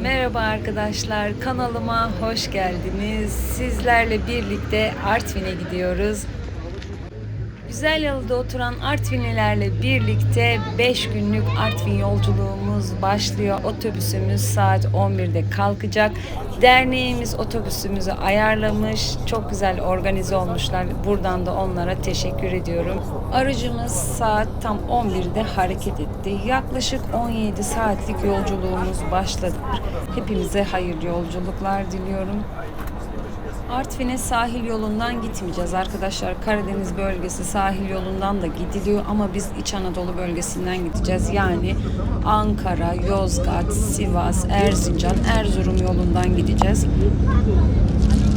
Merhaba arkadaşlar, kanalıma hoş geldiniz. Sizlerle birlikte Artvin'e gidiyoruz. Güzel Yalı'da oturan Artvinlilerle birlikte 5 günlük Artvin yolculuğumuz başlıyor. Otobüsümüz saat 11'de kalkacak. Derneğimiz otobüsümüzü ayarlamış. Çok güzel organize olmuşlar. Buradan da onlara teşekkür ediyorum. Aracımız saat tam 11'de hareket etti. Yaklaşık 17 saatlik yolculuğumuz başladı. Hepimize hayırlı yolculuklar diliyorum. Artvin'e sahil yolundan gitmeyeceğiz arkadaşlar. Karadeniz bölgesi sahil yolundan da gidiliyor ama biz İç Anadolu bölgesinden gideceğiz. Yani Ankara, Yozgat, Sivas, Erzincan, Erzurum yolundan gideceğiz.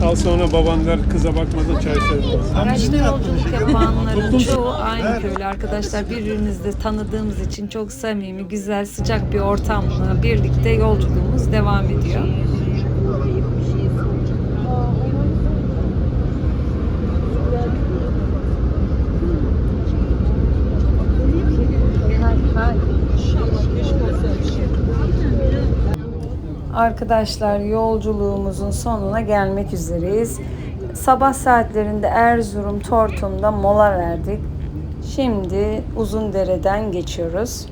Al sonra baban der kıza bakmadan çay söylüyor. Araçta yolculuk yapanların çoğu aynı köylü arkadaşlar. Birbirimizi de tanıdığımız için çok samimi, güzel, sıcak bir ortamla birlikte yolculuğumuz devam ediyor. Arkadaşlar yolculuğumuzun sonuna gelmek üzereyiz. Sabah saatlerinde Erzurum Tortum'da mola verdik. Şimdi Uzundere'den geçiyoruz.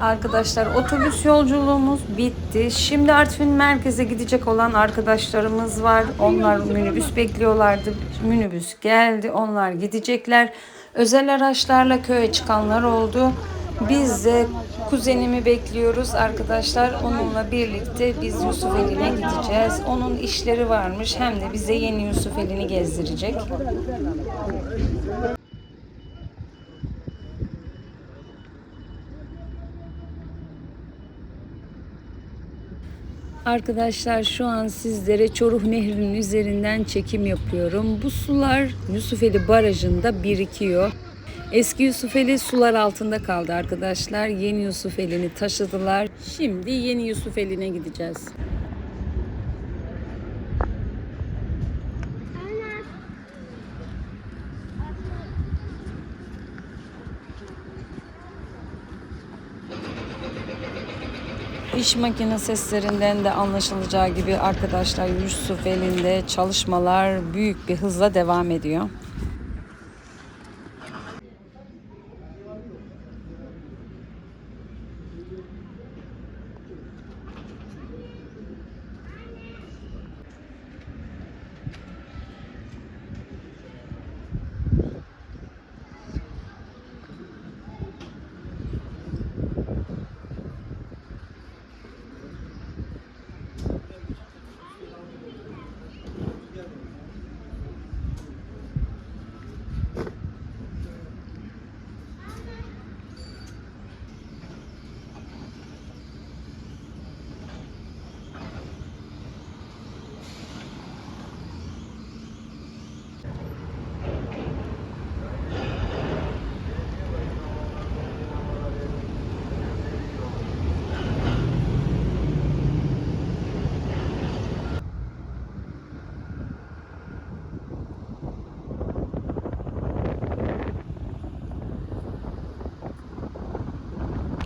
Arkadaşlar otobüs yolculuğumuz bitti. Şimdi Artvin merkeze gidecek olan arkadaşlarımız var. Onlar minibüs bekliyorlardı. Minibüs geldi. Onlar gidecekler. Özel araçlarla köye çıkanlar oldu. Biz de kuzenimi bekliyoruz arkadaşlar. Onunla birlikte biz Yusufeli'ne gideceğiz. Onun işleri varmış. Hem de bize yeni Yusufeli'ni gezdirecek. Arkadaşlar şu an sizlere Çoruh Nehri'nin üzerinden çekim yapıyorum. Bu sular Yusufeli Barajı'nda birikiyor. Eski Yusufeli sular altında kaldı arkadaşlar. Yeni Yusufeli'ni taşıdılar. Şimdi yeni Yusufeli'ne gideceğiz. İş makine seslerinden de anlaşılacağı gibi arkadaşlar Yusufeli'nde çalışmalar büyük bir hızla devam ediyor.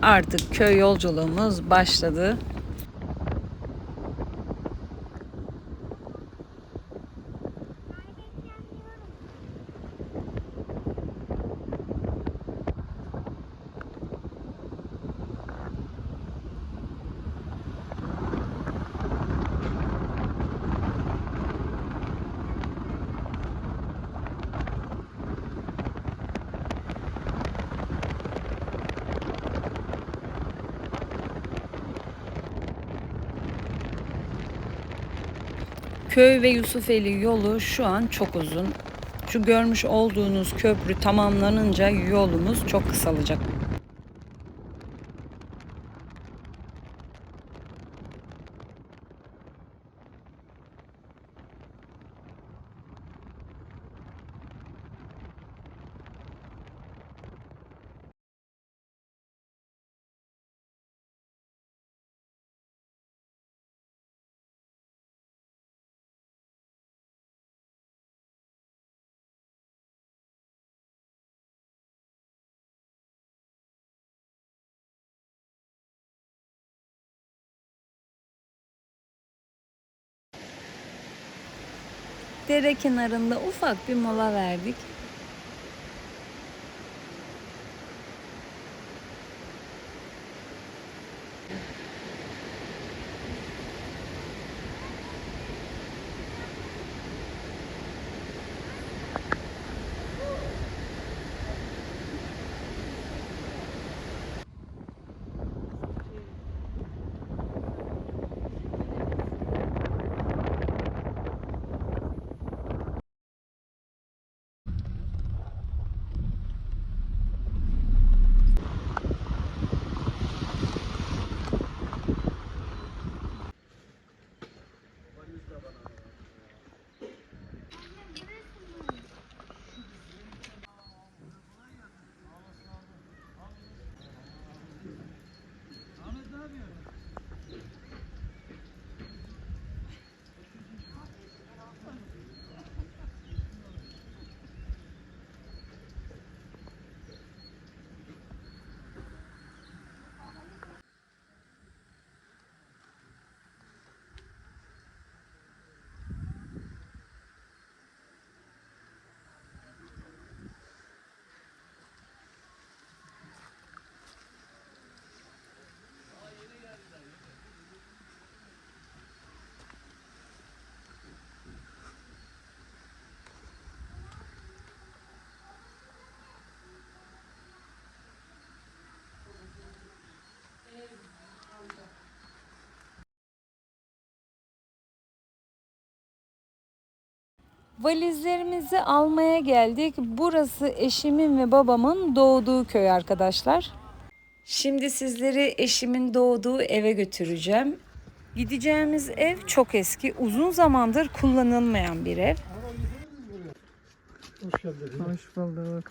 Artık köy yolculuğumuz başladı. Köy ve Yusufeli yolu şu an çok uzun. Şu görmüş olduğunuz köprü tamamlanınca yolumuz çok kısalacak. Dere kenarında ufak bir mola verdik. Valizlerimizi almaya geldik. Burası eşimin ve babamın doğduğu köy arkadaşlar. Şimdi sizleri eşimin doğduğu eve götüreceğim. Gideceğimiz ev çok eski, uzun zamandır kullanılmayan bir ev. Hoş geldin. Hoş bulduk.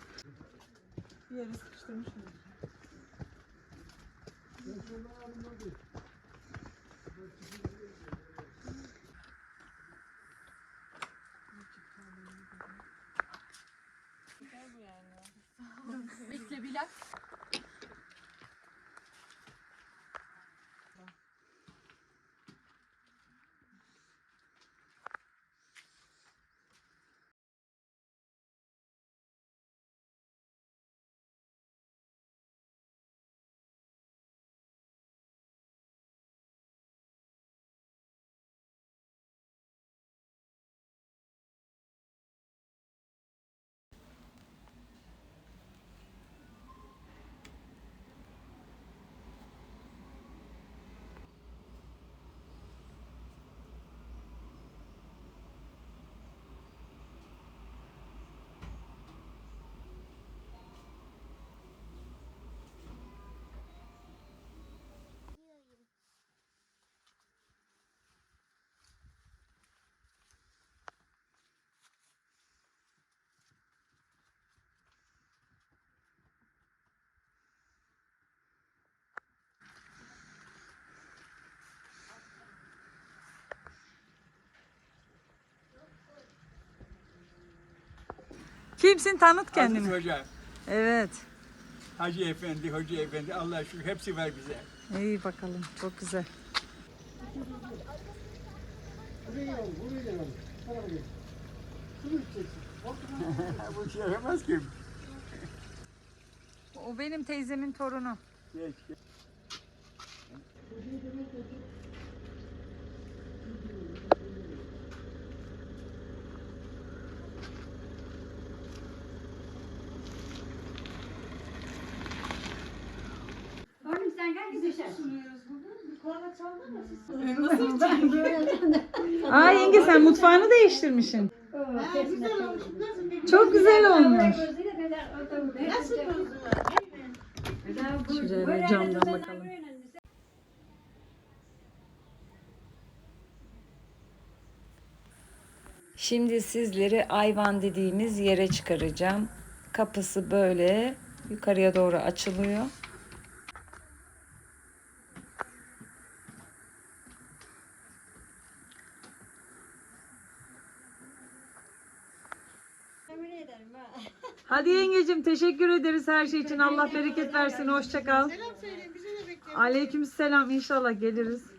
Kimsin tanıt kendini. Aziz Hoca, Evet. Hacı Efendi, Hoca Efendi, Allah şükür hepsi var bize. İyi bakalım. Çok güzel. Bu şey yapamaz ki. O benim teyzemin torunu. Geç, geç. Sen gel bize şey. Aa yenge sen mutfağını değiştirmişsin. Çok güzel olmuş. Şöyle camdan bakalım. Şimdi sizleri ayvan dediğimiz yere çıkaracağım. Kapısı böyle yukarıya doğru açılıyor. Temin ederim ha. Hadi yengecim teşekkür ederiz her şey için. Allah bereket versin. Hoşça kal. Selam söyleyin bize de bekleyin. Aleyküm selam. İnşallah geliriz.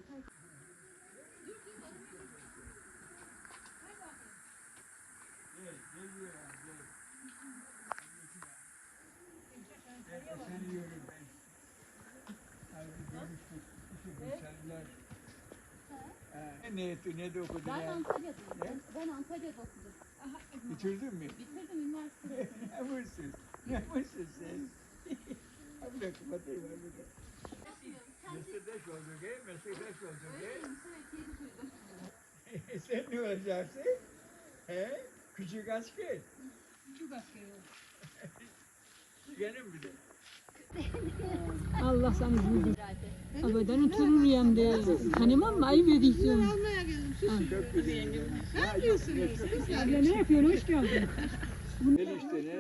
Ne, ne de okudun ya? Ben Antalya'da. Ben Antalya'da okudum. Bitirdin mi? Ne mısın? Ne mısın sen? Kapatayım abi. Meslektaş olduk he, meslektaş olduk he. Sen ne olacaksın? He? Küçük asker. Küçük oldum. Benim bir de. Allah sana izin Abadan oturur yanında. Tanımam mı? Ayıp ediyorsun. Abla ne yapıyorsun? Hoş geldin. Gel işte ne?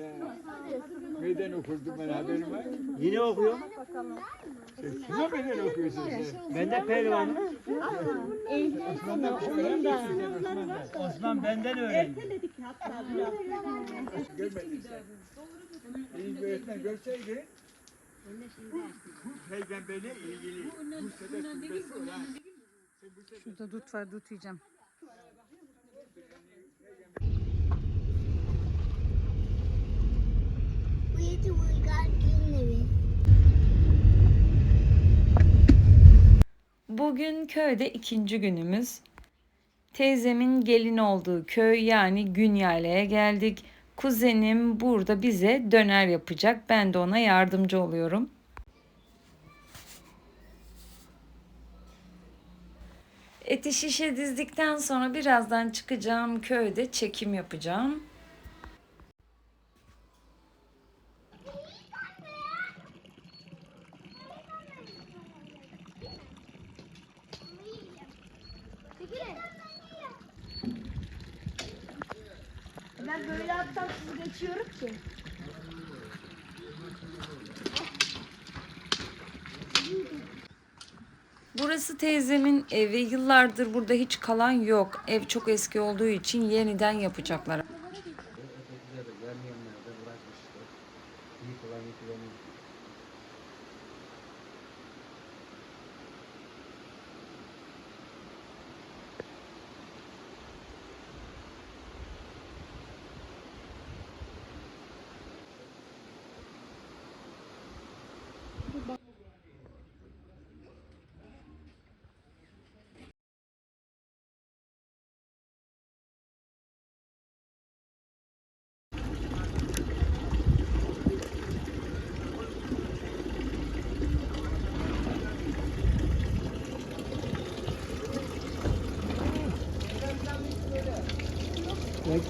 Ya. Meydan okurdum ben haberim var. Yine okuyor. Size meydan okuyorsun sen. Ben de pehlivanım. Osman benden öğrendi. Görmedin sen. İyi bir öğretmen görseydi bu, bu peygamberle ilgili bu sebep olan Şurada dut var dut yiyeceğim. Bugün köyde ikinci günümüz. Teyzemin gelin olduğu köy yani Günyale'ye geldik. Kuzenim burada bize döner yapacak. Ben de ona yardımcı oluyorum. Eti şişe dizdikten sonra birazdan çıkacağım köyde çekim yapacağım. Ben böyle attan sizi geçiyorum ki. Burası teyzemin evi. Yıllardır burada hiç kalan yok. Ev çok eski olduğu için yeniden yapacaklar.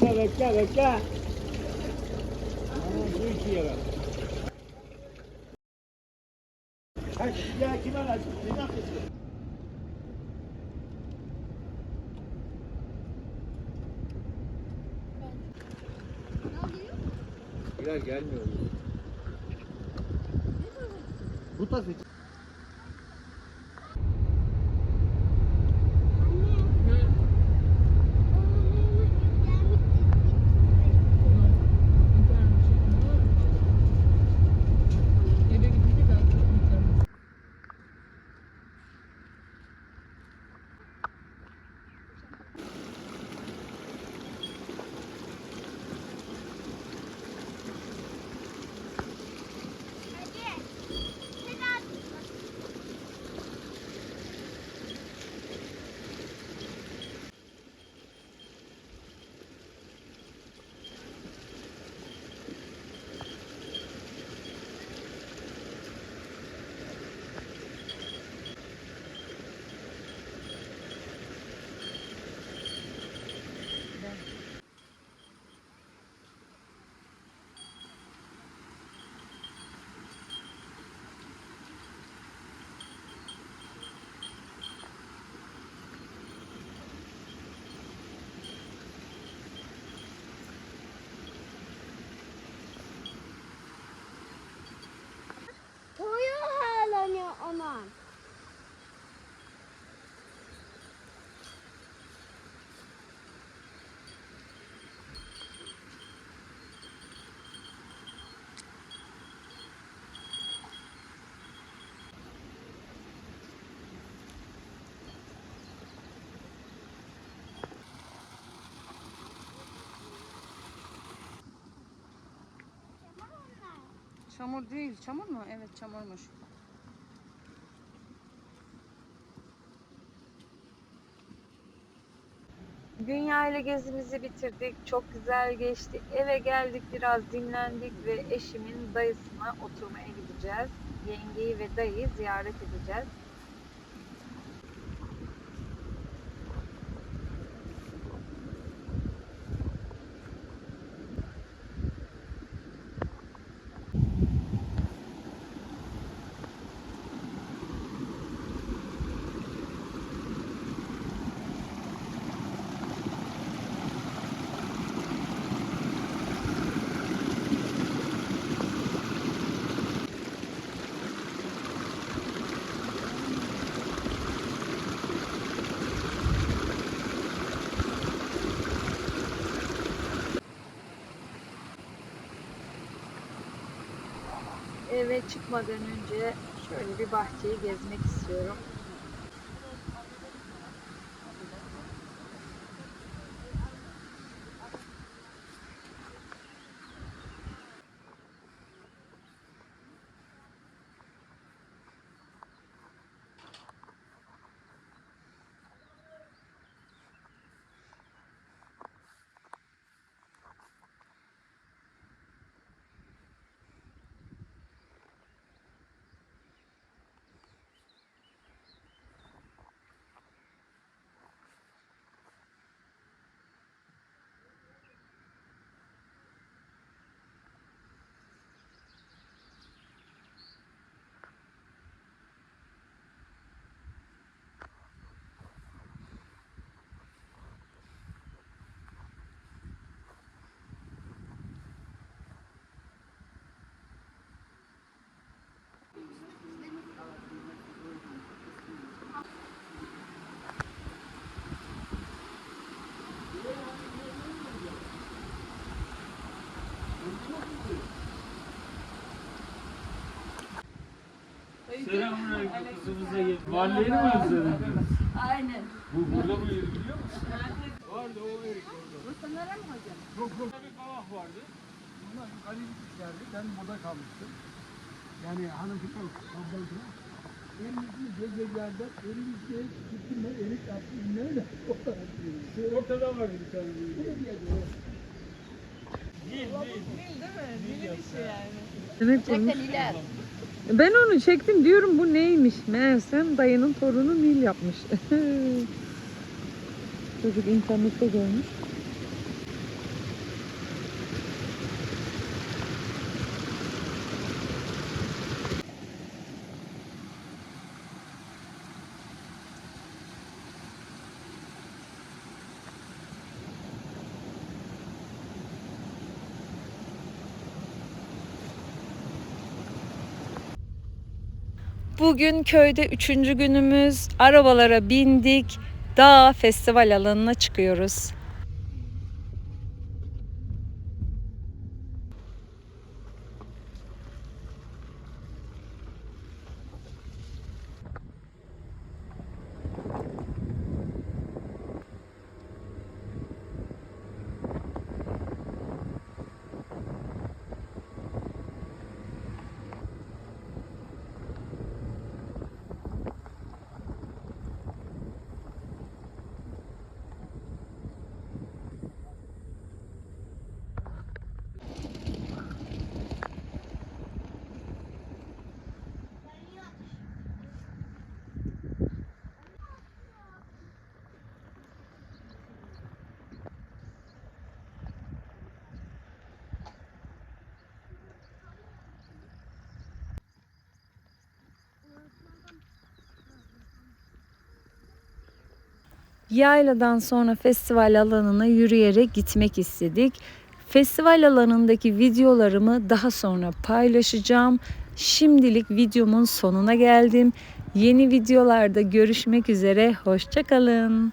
Bekle bekle bekle. Aman su içiyor bak. Kaç ya kime lazım? Ne yapıyorsun? Bilal gelmiyor. Çamur değil. Çamur mu? Evet çamurmuş. Dünya ile gezimizi bitirdik. Çok güzel geçti. Eve geldik biraz dinlendik ve eşimin dayısına oturmaya gideceğiz. Yengeyi ve dayıyı ziyaret edeceğiz. Eve çıkmadan önce şöyle bir bahçeyi gezmek istiyorum. Selamünaleyküm kızımıza gel. Mahalleyi mi özledin? Aynen. Bu burada mı yeri biliyor musun? Vardı o erik orada. Bu sanırım mı hocam? Yok yok. Bir kavak vardı. Bunlar yukarı gitmişlerdi. Ben burada kalmıştım. Yani hanımefendi ablamdı. Elimizin gecelerden elimizde gittim erik yaptım. Taraf diyorum. Ortada var bir tane. Büyük. Bu ne diye diyor. Evet olmuş. Liler. Ben onu çektim diyorum bu neymiş? Meğersem dayının torunu Nil yapmış. Çocuk internette görmüş. Bugün köyde üçüncü günümüz. Arabalara bindik. Dağ festival alanına çıkıyoruz. Yayladan sonra festival alanına yürüyerek gitmek istedik. Festival alanındaki videolarımı daha sonra paylaşacağım. Şimdilik videomun sonuna geldim. Yeni videolarda görüşmek üzere. Hoşçakalın.